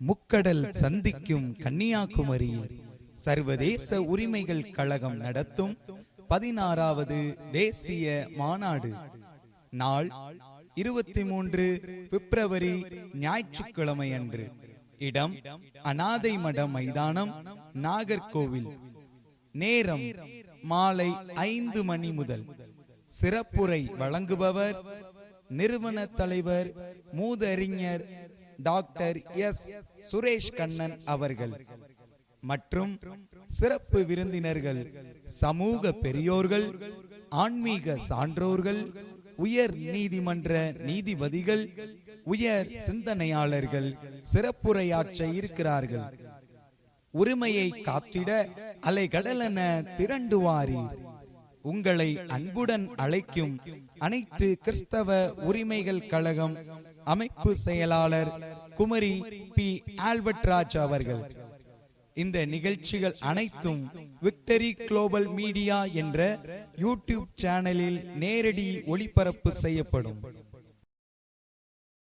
முக்கடல் சந்திக்கும் கன்னியாகுமரியில் சர்வதேச உரிமைகள் கழகம் நடத்தும் பதினாறாவது தேசிய மாநாடு. நாள் இருபத்தி மூன்று பிப்ரவரி ஞாயிற்றுக்கிழமை அன்று இடம் அனாதை மட மைதானம் நாகர்கோவில். நேரம் மாலை ஐந்து மணி முதல். சிறப்புரை வழங்குபவர் நிறுவன தலைவர் மூதறிஞர் டாக்டர் எஸ். சுரேஷ் கண்ணன் அவர்கள் மற்றும் சிறப்பு விருந்தினர்கள் சமூக பெரியோர்கள் ஆன்மீக சான்றோர்கள் உயர் நீதிமன்ற நீதிபதிகள் உயர் சிந்தனையாளர்கள் சிறப்புரையாற்ற இருக்கிறார்கள். உரிமையை காத்திட அலைகடலென திரண்டுவாரீர் உங்களை அன்புடன் அழைக்கும் அனைத்து கிறிஸ்தவ உரிமைகள் கழகம் அமைப்பு செயலாளர் குமரி பி. ஆல்பர்ட் ராஜ் அவர்கள். இந்த நிகழ்ச்சிகள் அனைத்தும் விக்டரி குளோபல் மீடியா என்ற யூடியூப் சேனலில் நேரடி ஒளிபரப்பு செய்யப்படும்.